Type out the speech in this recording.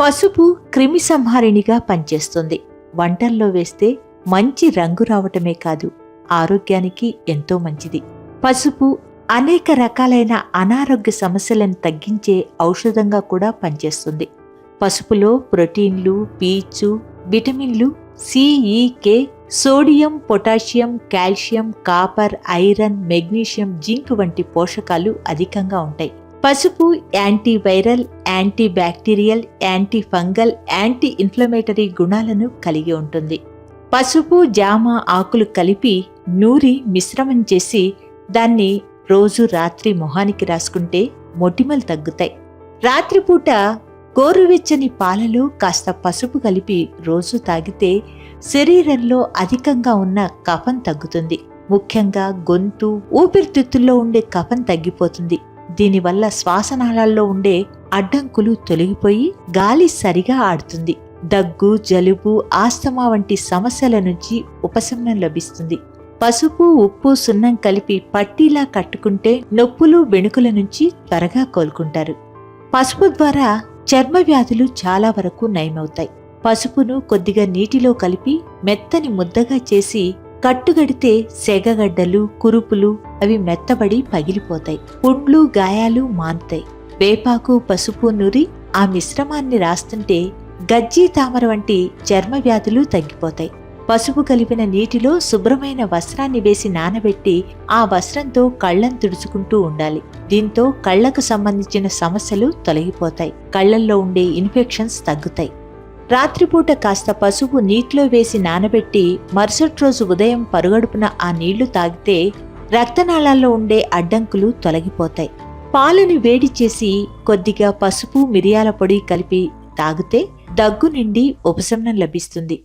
పసుపు క్రిమి సంహారిణిగా పనిచేస్తుంది. వంటల్లో వేస్తే మంచి రంగు రావటమే కాదు ఆరోగ్యానికి ఎంతో మంచిది. పసుపు అనేక రకాలైన అనారోగ్య సమస్యలను తగ్గించే ఔషధంగా కూడా పనిచేస్తుంది. పసుపులో ప్రోటీన్లు పీచు విటమిన్లు C E K sodium potassium calcium copper iron magnesium zinc వంటి పోషకాలు అధికంగా ఉంటాయి. పసుపు antiviral anti bacterial anti fungal anti inflammatory గుణాలను కలిగి ఉంటుంది. పసుపు జామ ఆకులు కలిపి నూరి మిశ్రమం చేసి దాన్ని రోజు రాత్రి మొహానికి రాసుకుంటే మొటిమలు తగ్గుతాయి. రాత్రిపూట గోరువెచ్చని పాలలో కాస్త పసుపు కలిపి రోజు తాగితే శరీరంలో అధికంగా ఉన్న కఫం తగ్గుతుంది. ముఖ్యంగా గొంతు ఊపిరితిత్తుల్లో ఉండే కఫం తగ్గిపోతుంది. దీనివల్ల శ్వాసనాళాల్లో ఉండే అడ్డంకులు తొలగిపోయి గాలి సరిగా ఆడుతుంది. దగ్గు జలుబు ఆస్తమా వంటి సమస్యల నుంచి ఉపశమనం లభిస్తుంది. పసుపు ఉప్పు సున్నం కలిపి పట్టీలా కట్టుకుంటే నొప్పులు వెణుకుల నుంచి త్వరగా కోలుకుంటారు. పసుపు ద్వారా చర్మ వ్యాధులు చాలా వరకు నయమవుతాయి. పసుపును కొద్దిగా నీటిలో కలిపి మెత్తని ముద్దగా చేసి కట్టుగడితే సెగగడ్డలు కురుపులు అవి మెత్తబడి పగిలిపోతాయి. పొట్లు గాయాలు మానుతాయి. వేపాకు పసుపు నూరి ఆ మిశ్రమాన్ని రాస్తుంటే గజ్జి తామర వంటి చర్మ వ్యాధులు తగ్గిపోతాయి. పసుపు కలిపిన నీటిలో శుభ్రమైన వస్త్రాన్ని వేసి నానబెట్టి ఆ వస్త్రంతో కళ్ళను తుడుచుకుంటూ ఉండాలి. దీంతో కళ్ళకు సంబంధించిన సమస్యలు తొలగిపోతాయి. కళ్ళల్లో ఉండే ఇన్ఫెక్షన్స్ తగ్గుతాయి. రాత్రిపూట కాస్త పసుపు నీటిలో వేసి నానబెట్టి మరుసటి రోజు ఉదయం పరుగడుపున ఆ నీళ్ళు తాగితే రక్తనాళాల్లో ఉండే అడ్డంకులు తొలగిపోతాయి. పాలను వేడి చేసి కొద్దిగా పసుపు మిరియాల పొడి కలిపి తాగితే దగ్గు నుండి ఉపశమనం లభిస్తుంది.